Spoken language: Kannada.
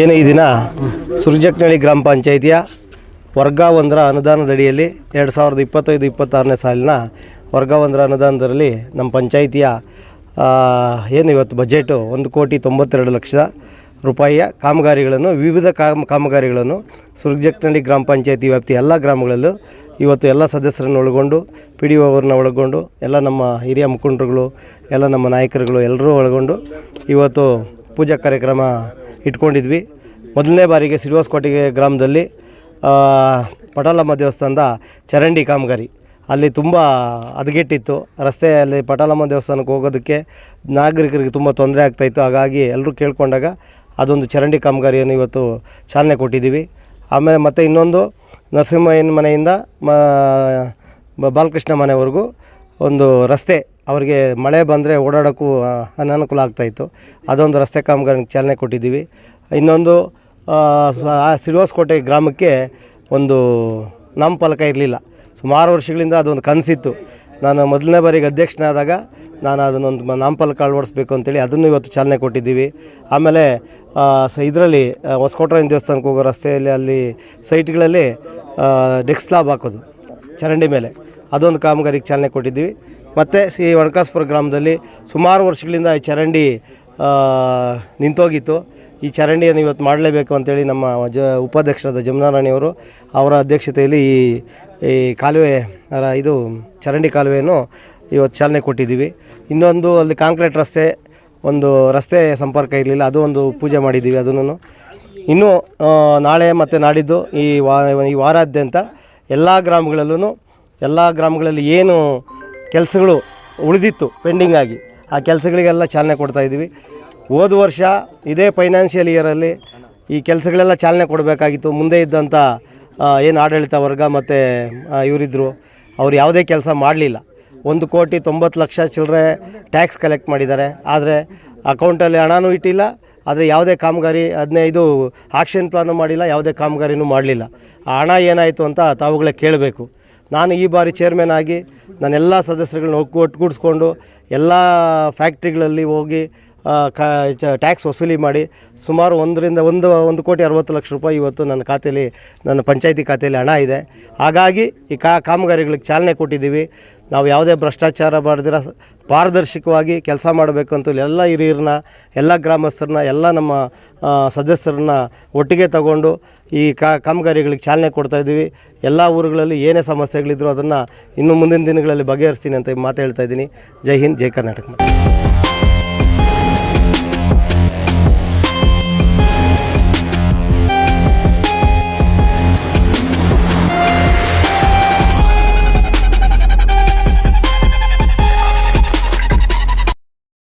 ಏನು ಈ ದಿನ ಸುರ್ಜಕ್ನಳ್ಳಿ ಗ್ರಾಮ ಪಂಚಾಯಿತಿಯ ವರ್ಗ ಒಂದರ ಅನುದಾನದಡಿಯಲ್ಲಿ ಎರಡು ಸಾವಿರದ ಇಪ್ಪತ್ತೈದು ಇಪ್ಪತ್ತಾರನೇ ಸಾಲಿನ ವರ್ಗ ಒಂದರ ಅನುದಾನದಲ್ಲಿ ನಮ್ಮ ಪಂಚಾಯಿತಿಯ ಏನು ಇವತ್ತು ಬಜೆಟು ಒಂದು ಕೋಟಿ ತೊಂಬತ್ತೆರಡು ಲಕ್ಷ ರೂಪಾಯಿಯ ಕಾಮಗಾರಿಗಳನ್ನು, ವಿವಿಧ ಕಾಮ, ಕಾಮಗಾರಿಗಳನ್ನು ಸುರ್ಜಕ್ನಳ್ಳಿ ಗ್ರಾಮ ಪಂಚಾಯತಿ ವ್ಯಾಪ್ತಿಯ ಎಲ್ಲ ಗ್ರಾಮಗಳಲ್ಲೂ ಇವತ್ತು ಎಲ್ಲ ಸದಸ್ಯರನ್ನು ಒಳಗೊಂಡು, ಪಿ ಡಿ ಒವ್ರನ್ನ ಒಳಗೊಂಡು, ಎಲ್ಲ ನಮ್ಮ ಹಿರಿಯ ಮುಖಂಡರುಗಳು, ಎಲ್ಲ ನಮ್ಮ ನಾಯಕರುಗಳು ಎಲ್ಲರೂ ಒಳಗೊಂಡು ಇವತ್ತು ಪೂಜಾ ಕಾರ್ಯಕ್ರಮ ಇಟ್ಕೊಂಡಿದ್ವಿ. ಮೊದಲನೇ ಬಾರಿಗೆ ಸಿಡಿವಾಸ್ಕೋಟೆಗೆ ಗ್ರಾಮದಲ್ಲಿ ಪಟಾಲಮ್ಮ ದೇವಸ್ಥಾನದ ಚರಂಡಿ ಕಾಮಗಾರಿ. ಅಲ್ಲಿ ತುಂಬ ಹದಗೆಟ್ಟಿತ್ತು. ರಸ್ತೆಯಲ್ಲಿ ಪಟಾಲಮ್ಮ ದೇವಸ್ಥಾನಕ್ಕೆ ಹೋಗೋದಕ್ಕೆ ನಾಗರಿಕರಿಗೆ ತುಂಬ ತೊಂದರೆ ಆಗ್ತಾಯಿತ್ತು ಹಾಗಾಗಿ ಎಲ್ಲರೂ ಕೇಳಿಕೊಂಡಾಗ ಅದೊಂದು ಚರಂಡಿ ಕಾಮಗಾರಿಯನ್ನು ಇವತ್ತು ಚಾಲನೆ ಕೊಟ್ಟಿದ್ದೀವಿ. ಆಮೇಲೆ ಮತ್ತು ಇನ್ನೊಂದು ನರಸಿಂಹಯ್ಯನ ಮನೆಯಿಂದ, ಮ ಬಾಲಕೃಷ್ಣ ಮನೆವರೆಗೂ ಒಂದು ರಸ್ತೆ ಅವರಿಗೆ ಮಳೆ ಬಂದರೆ ಓಡಾಡೋಕ್ಕೂ ಅನನುಕೂಲ ಆಗ್ತಾಯಿತ್ತು ಅದೊಂದು ರಸ್ತೆ ಕಾಮಗಾರಿಗೆ ಚಾಲನೆ ಕೊಟ್ಟಿದ್ದೀವಿ. ಇನ್ನೊಂದು ಸಿಲ್ವಾಸ್ಕೋಟೆ ಗ್ರಾಮಕ್ಕೆ ಒಂದು ನಾಮಫಲಕ ಇರಲಿಲ್ಲ. ಸುಮಾರು ವರ್ಷಗಳಿಂದ ಅದೊಂದು ಕನಸಿತ್ತು. ನಾನು ಮೊದಲನೇ ಬಾರಿಗೆ ಅಧ್ಯಕ್ಷನಾದಾಗ ನಾನು ಅದನ್ನೊಂದು ನಾಮಫಲಕ ಅಳವಡಿಸ್ಬೇಕು ಅಂತೇಳಿ ಅದನ್ನು ಇವತ್ತು ಚಾಲನೆ ಕೊಟ್ಟಿದ್ದೀವಿ. ಆಮೇಲೆ ಸ, ಇದರಲ್ಲಿ ಹೊಸಕೋಟೆ ದೇವಸ್ಥಾನಕ್ಕೆ ಹೋಗೋ ರಸ್ತೆಯಲ್ಲಿ ಅಲ್ಲಿ ಸೈಟ್ಗಳಲ್ಲಿ ಡೆಕ್ಸ್ ಲಾಬ್ ಹಾಕೋದು, ಚರಂಡಿ ಮೇಲೆ. ಅದೊಂದು ಕಾಮಗಾರಿಗೆ ಚಾಲನೆ ಕೊಟ್ಟಿದ್ದೀವಿ. ಮತ್ತು ಸಿ ಒಣಕಾಸ್ಪುರ ಗ್ರಾಮದಲ್ಲಿ ಸುಮಾರು ವರ್ಷಗಳಿಂದ ಈ ಚರಂಡಿ ನಿಂತೋಗಿತ್ತು. ಈ ಚರಂಡಿಯನ್ನು ಇವತ್ತು ಮಾಡಲೇಬೇಕು ಅಂತೇಳಿ ನಮ್ಮ ಜ, ಉಪಾಧ್ಯಕ್ಷರಾದ ಜಮುನಾರಾಣಿಯವರು ಅವರ ಅಧ್ಯಕ್ಷತೆಯಲ್ಲಿ ಈ ಈ ಕಾಲುವೆ ಇದು ಚರಂಡಿ ಕಾಲುವೆಯನ್ನು ಇವತ್ತು ಚಾಲನೆ ಕೊಟ್ಟಿದ್ದೀವಿ. ಇನ್ನೊಂದು ಅಲ್ಲಿ ಕಾಂಕ್ರೀಟ್ ರಸ್ತೆ, ಒಂದು ರಸ್ತೆ ಸಂಪರ್ಕ ಇರಲಿಲ್ಲ, ಅದು ಒಂದು ಪೂಜೆ ಮಾಡಿದ್ದೀವಿ ಅದನ್ನು. ಇನ್ನೂ ನಾಳೆ ಮತ್ತು ನಾಡಿದ್ದು ಈ ವಾ, ಈ ವಾರಾದ್ಯಂತ ಎಲ್ಲ ಗ್ರಾಮಗಳಲ್ಲೂ ಎಲ್ಲ ಗ್ರಾಮಗಳಲ್ಲಿ ಏನು ಕೆಲಸಗಳು ಉಳಿದಿತ್ತು ಪೆಂಡಿಂಗ್ ಆಗಿ. ಆ ಕೆಲಸಗಳಿಗೆಲ್ಲ ಚಾಲನೆ ಕೊಡ್ತಾ ಇದ್ದೀವಿ. ಹೋದ ವರ್ಷ ಇದೇ ಫೈನಾನ್ಷಿಯಲ್ ಇಯರಲ್ಲಿ ಈ ಕೆಲಸಗಳೆಲ್ಲ ಚಾಲನೆ ಕೊಡಬೇಕಾಗಿತ್ತು. ಮುಂದೆ ಇದ್ದಂಥ ಏನು ಆಡಳಿತ ವರ್ಗ ಮತ್ತು ಇವರಿದ್ದರು ಅವ್ರು ಯಾವುದೇ ಕೆಲಸ ಮಾಡಲಿಲ್ಲ. ಒಂದು ಕೋಟಿ ತೊಂಬತ್ತು ಲಕ್ಷ ಚಿಲ್ಲರೆ ಟ್ಯಾಕ್ಸ್ ಕಲೆಕ್ಟ್ ಮಾಡಿದ್ದಾರೆ. ಆದರೆ ಅಕೌಂಟಲ್ಲಿ ಹಣನೂ ಇಟ್ಟಿಲ್ಲ. ಆದರೆ ಯಾವುದೇ ಕಾಮಗಾರಿ ಹದಿನೈದು ಆಕ್ಷನ್ ಪ್ಲಾನು ಮಾಡಿಲ್ಲ, ಯಾವುದೇ ಕಾಮಗಾರಿನೂ ಮಾಡಲಿಲ್ಲ. ಆ ಹಣ ಏನಾಯಿತು ಅಂತ ತಾವುಗಳೇ ಕೇಳಬೇಕು. ನಾನು ಈ ಬಾರಿ ಚೇರ್ಮನ್ ಆಗಿ ನಾನೆಲ್ಲ ಸದಸ್ಯರುಗಳನ್ನ ಒಗ್ಗು ಒಟ್ಟುಗೂಡಿಸ್ಕೊಂಡು ಎಲ್ಲ ಫ್ಯಾಕ್ಟ್ರಿಗಳಲ್ಲಿ ಹೋಗಿ ಕ ಟ್ಯಾಕ್ಸ್ ವಸೂಲಿ ಮಾಡಿ ಸುಮಾರು ಒಂದರಿಂದ ಒಂದು ಒಂದು ಕೋಟಿ ಅರವತ್ತು ಲಕ್ಷ ರೂಪಾಯಿ ಇವತ್ತು ನನ್ನ ಖಾತೆಯಲ್ಲಿ ನನ್ನ ಪಂಚಾಯತಿ ಖಾತೆಯಲ್ಲಿ ಹಣ ಇದೆ. ಹಾಗಾಗಿ ಈ ಕಾ, ಕಾಮಗಾರಿಗಳಿಗೆ ಚಾಲನೆ ಕೊಟ್ಟಿದ್ದೀವಿ. ನಾವು ಯಾವುದೇ ಭ್ರಷ್ಟಾಚಾರ ಮಾಡಿದ್ರೆ, ಪಾರದರ್ಶಕವಾಗಿ ಕೆಲಸ ಮಾಡಬೇಕು ಅಂತ ಎಲ್ಲ ಹಿರಿಯರನ್ನ, ಎಲ್ಲ ಗ್ರಾಮಸ್ಥರನ್ನ, ಎಲ್ಲ ನಮ್ಮ ಸದಸ್ಯರನ್ನ ಒಟ್ಟಿಗೆ ತಗೊಂಡು ಈ ಕಾಮಗಾರಿಗಳಿಗೆ ಚಾಲನೆ ಕೊಡ್ತಾ ಇದ್ದೀವಿ. ಎಲ್ಲ ಊರುಗಳಲ್ಲಿ ಏನೇ ಸಮಸ್ಯೆಗಳಿದ್ರು ಅದನ್ನು ಇನ್ನು ಮುಂದಿನ ದಿನಗಳಲ್ಲಿ ಬಗೆಹರಿಸ್ತೀನಿ ಅಂತ ಮಾತು ಹೇಳ್ತಾ ಇದ್ದೀನಿ. ಜೈ ಹಿಂದ್, ಜೈ ಕರ್ನಾಟಕ.